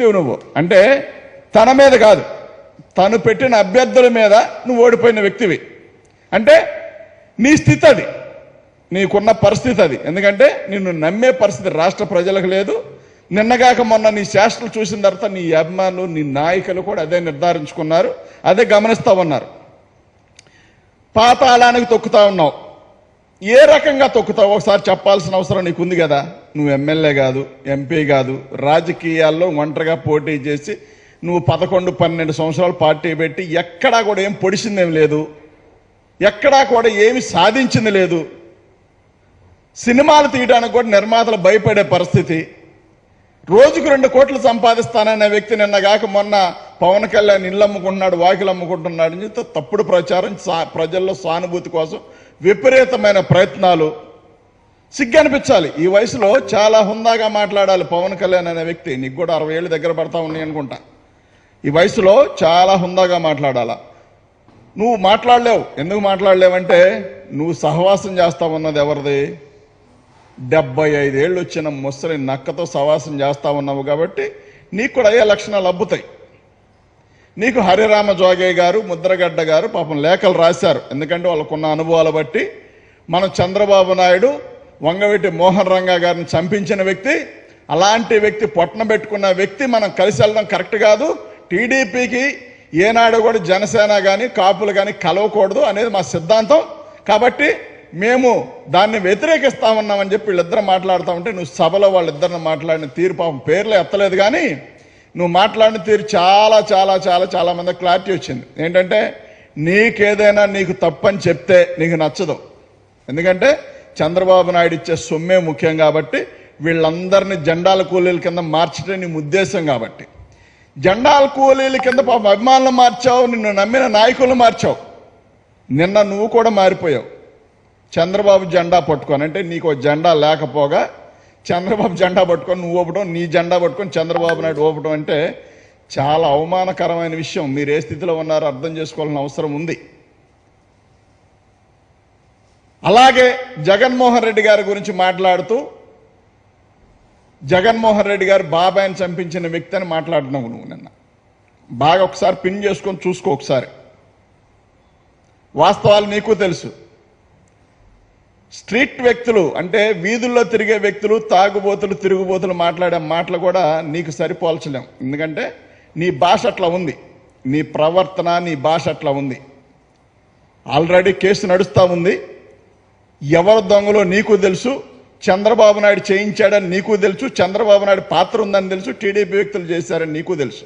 నువ్వు. అంటే తన మీద కాదు. తను పెట్టిన అభ్యర్థుల మీద నువ్వు ఓడిపోయిన వ్యక్తివి. అంటే నీ స్థితి అది. నీకున్న పరిస్థితి అది. ఎందుకంటే నిన్ను నమ్మే పరిస్థితి రాష్ట్ర ప్రజలకు లేదు. నిన్నగాక మొన్న నీ శాస్త్రలు చూసిన తర్వాత నీ అభిమానులు నీ నాయకులు కూడా అదే నిర్ధారించుకున్నారు. అదే గమనిస్తా ఉన్నారు. పాతాళానికి తొక్కుతా ఉన్నావు. ఏ రకంగా తొక్కుతావు? ఒకసారి చెప్పాల్సిన అవసరం నీకుంది కదా. నువ్వు ఎమ్మెల్యే కాదు ఎంపీ కాదు రాజకీయాల్లో ఒంటరిగా పోటీ చేసి నువ్వు పదకొండు పన్నెండు సంవత్సరాలు పార్టీ పెట్టి ఎక్కడా కూడా ఏం పొడిచిందేం లేదు. ఎక్కడా కూడా ఏమి సాధించింది లేదు. సినిమాలు తీయడానికి కూడా నిర్మాతలు భయపడే పరిస్థితి. రోజుకు రెండు కోట్లు సంపాదిస్తాననే వ్యక్తి నిన్న కాక మొన్న పవన్ కళ్యాణ్ ఇల్లు అమ్ముకుంటున్నాడు వాకిలు అమ్ముకుంటున్నాడు అని చెప్తే తప్పుడు ప్రచారం సా- ప్రజల్లో సానుభూతి కోసం విపరీతమైన ప్రయత్నాలు. సిగ్గు అనిపించాలి ఈ వయసులో చాలా హుందాగా మాట్లాడాలి పవన్ కళ్యాణ్ అనే వ్యక్తి. నీకు కూడా అరవై ఏళ్ళు దగ్గర పడతా ఉన్నాయి అనుకుంటా. ఈ వయసులో చాలా హుందాగా మాట్లాడాలా. నువ్వు మాట్లాడలేవు. ఎందుకు మాట్లాడలేవంటే నువ్వు సహవాసం చేస్తా ఉన్నది ఎవరిది? డెబ్బై ఐదేళ్ళు వచ్చిన ముసలి నక్కతో సహవాసం చేస్తా ఉన్నావు కాబట్టి నీకు కూడా అయ్యే లక్షణాలు అబ్బుతాయి. నీకు హరిరామ జోగయ్య గారు ముద్రగడ్డ గారు పాపం లేఖలు రాశారు. ఎందుకంటే వాళ్ళకున్న అనుభవాలు బట్టి మనం చంద్రబాబు నాయుడు వంగవీటి మోహన్ రంగా గారిని చంపించిన వ్యక్తి అలాంటి వ్యక్తి పొట్టన పెట్టుకున్న వ్యక్తి మనం కలిసి వెళ్ళడం కరెక్ట్ కాదు. టీడీపీకి ఏనాడు కూడా జనసేన కానీ కాపులు కానీ కలవకూడదు అనేది మా సిద్ధాంతం. కాబట్టి మేము దాన్ని వ్యతిరేకిస్తా ఉన్నామని చెప్పి వీళ్ళిద్దరు మాట్లాడుతూ ఉంటే నువ్వు సభలో వాళ్ళిద్దరిని మాట్లాడిన తీరు పాపం పేర్లు ఎత్తలేదు కానీ నువ్వు మాట్లాడిన తీరు చాలా చాలా చాలా చాలా మంది క్లారిటీ వచ్చింది. ఏంటంటే నీకేదైనా నీకు తప్పని చెప్తే నీకు నచ్చదు. ఎందుకంటే చంద్రబాబు నాయుడు ఇచ్చే సొమ్మే ముఖ్యం కాబట్టి వీళ్ళందరినీ జెండాల కూలీల కింద మార్చడం నీ ఉద్దేశం కాబట్టి. జెండాల కూలీల కింద పాప అభిమానులు మార్చావు నిన్ను నమ్మిన నాయకులు మార్చావు. నిన్న నువ్వు కూడా మారిపోయావు. చంద్రబాబు జెండా పట్టుకొని అంటే నీకు జెండా లేకపోగా చంద్రబాబు జెండా పట్టుకొని నువ్వు ఊపడం నీ జెండా పట్టుకొని చంద్రబాబు నాయుడు ఊపడం అంటే చాలా అవమానకరమైన విషయం. మీరు ఏ స్థితిలో ఉన్నారో అర్థం చేసుకోవాల్సిన అవసరం ఉంది. అలాగే జగన్మోహన్ రెడ్డి గారి గురించి మాట్లాడుతూ జగన్మోహన్ రెడ్డి గారు బాబాయ్ని చంపించిన వ్యక్తి అని మాట్లాడుతున్నావు నువ్వు నిన్న. బాగా ఒకసారి పిన్ చేసుకొని చూసుకో ఒకసారి. వాస్తవాలు నీకు తెలుసు. స్ట్రీట్ వ్యక్తులు అంటే వీధుల్లో తిరిగే వ్యక్తులు తాగుబోతులు తిరుగుబోతులు మాట్లాడే మాటలు కూడా నీకు సరిపోల్చలేం. ఎందుకంటే నీ భాష అట్లా ఉంది. నీ ప్రవర్తన నీ భాష అట్లా ఉంది. ఆల్రెడీ కేసు నడుస్తూ ఉంది. ఎవరు దొంగలో నీకు తెలుసు? చంద్రబాబు నాయుడు చేయించాడని నీకు తెలుసు? చంద్రబాబు నాయుడు పాత్ర ఉందని తెలుసు? టీడీపీ వ్యక్తులు చేశారని నీకు తెలుసు?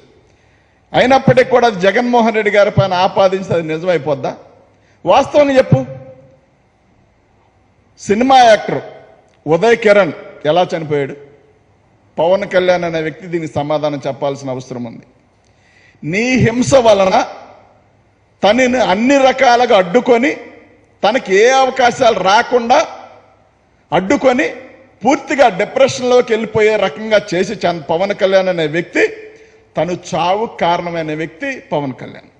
అయినప్పటికీ కూడా జగన్మోహన్ రెడ్డి గారి పైన ఆపాదించి అది నిజమైపోద్దా? వాస్తవం చెప్పు. సినిమా యాక్టర్ ఉదయ్ కిరణ్ ఎలా చనిపోయాడు? పవన్ కళ్యాణ్ అనే వ్యక్తి దీనికి సమాధానం చెప్పాల్సిన అవసరం ఉంది. నీ హింస వలన తనని అన్ని రకాలుగా అడ్డుకొని తనకి ఏ అవకాశాలు రాకుండా అడ్డుకొని పూర్తిగా డిప్రెషన్లోకి వెళ్ళిపోయే రకంగా చేసి చంద్ పవన్ కళ్యాణ్ అనే వ్యక్తి తను చావు కారణమైన వ్యక్తి పవన్ కళ్యాణ్.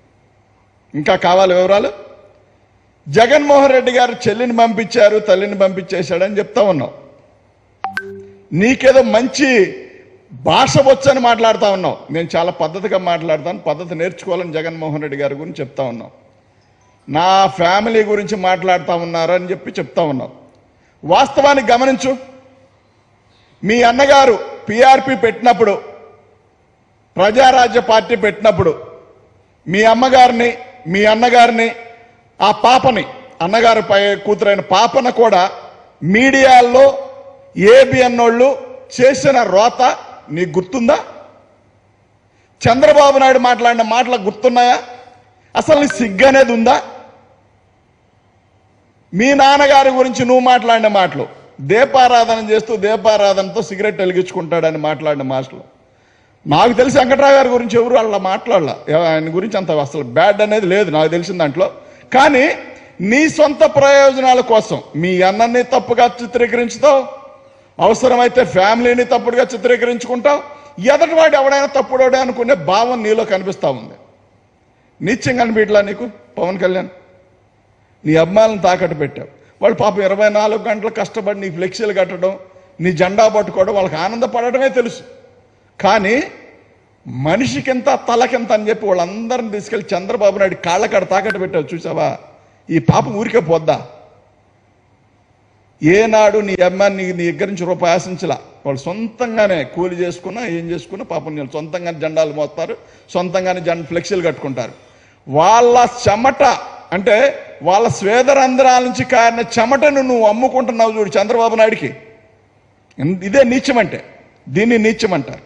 ఇంకా కావాలి వివరాలు? జగన్మోహన్ రెడ్డి గారు చెల్లిని పంపించారు తల్లిని పంపించేశాడని చెప్తా ఉన్నావు నీకేదో మంచి భాష వచ్చని మాట్లాడుతా ఉన్నావు నేను చాలా పద్ధతిగా మాట్లాడతాను పద్ధతి నేర్చుకోవాలని జగన్మోహన్ రెడ్డి గారి గురించి చెప్తా ఉన్నావు నా ఫ్యామిలీ గురించి మాట్లాడుతూ ఉన్నారు అని చెప్పి చెప్తా ఉన్నారు వాస్తవాన్ని గమనించు. మీ అన్నగారు పిఆర్పి పెట్టినప్పుడు ప్రజారాజ్య పార్టీ పెట్టినప్పుడు మీ అమ్మగారిని మీ అన్నగారిని ఆ పాపని అన్నగారి పై కూతురైన పాపన కూడా మీడియాల్లో ఏబిఎన్ వాళ్ళు చేసిన రోత నీకు గుర్తుందా? చంద్రబాబు నాయుడు మాట్లాడిన మాటలు గుర్తున్నాయా? అసలు నీ సిగ్గు అనేది ఉందా? మీ నాన్నగారి గురించి నువ్వు మాట్లాడిన మాటలు. దీపారాధన చేస్తూ దీపారాధనతో సిగరెట్ వెలిగించుకుంటాడని మాట్లాడిన మాటలు. నాకు తెలిసి వెంకట్రావు గారి గురించి ఎవరు అలా మాట్లాడాల? ఆయన గురించి అంత అసలు బ్యాడ్ అనేది లేదు నాకు తెలిసిన దాంట్లో. కానీ నీ సొంత ప్రయోజనాల కోసం మీ అన్నని తప్పుగా చిత్రీకరించుతావు? అవసరమైతే ఫ్యామిలీని తప్పుడుగా చిత్రీకరించుకుంటావు? ఎదటివాడు ఎవడైనా తప్పుడోడే అనుకునే భావం నీలో కనిపిస్తా ఉంది. నిత్యం కనిపించలా నీకు? పవన్ కళ్యాణ్? నీ అమ్మాయిలను తాకట్టు పెట్టావు. వాళ్ళు పాపం ఇరవై నాలుగు గంటలు కష్టపడి నీ ఫ్లెక్సీలు కట్టడం నీ జెండా పట్టుకోవడం వాళ్ళకి ఆనందపడటమే తెలుసు. కానీ మనిషికింత తలకింత అని చెప్పి వాళ్ళందరిని తీసుకెళ్ళి చంద్రబాబు నాయుడు కాళ్ళ కాడ తాకట్టు పెట్టావు చూసావా? ఈ పాపం ఊరికే పోద్దా? ఏనాడు నీ అమ్మాయిని నీ నీ దగ్గర నుంచి రూపాయి ఆశించలా. వాళ్ళు సొంతంగానే కూలి చేసుకున్నా ఏం చేసుకున్నా పాపం నేను సొంతంగానే జెండాలు మోస్తారు సొంతంగానే జెండా ఫ్లెక్సీలు కట్టుకుంటారు. వాళ్ళ చెమట అంటే వాళ్ళ స్వేదరంధ్రాల నుంచి కారిన చెమటను నువ్వు అమ్ముకుంటున్నావు చూడు చంద్రబాబు నాయుడికి. ఇదే నీచం దీన్ని నీచం అంటారు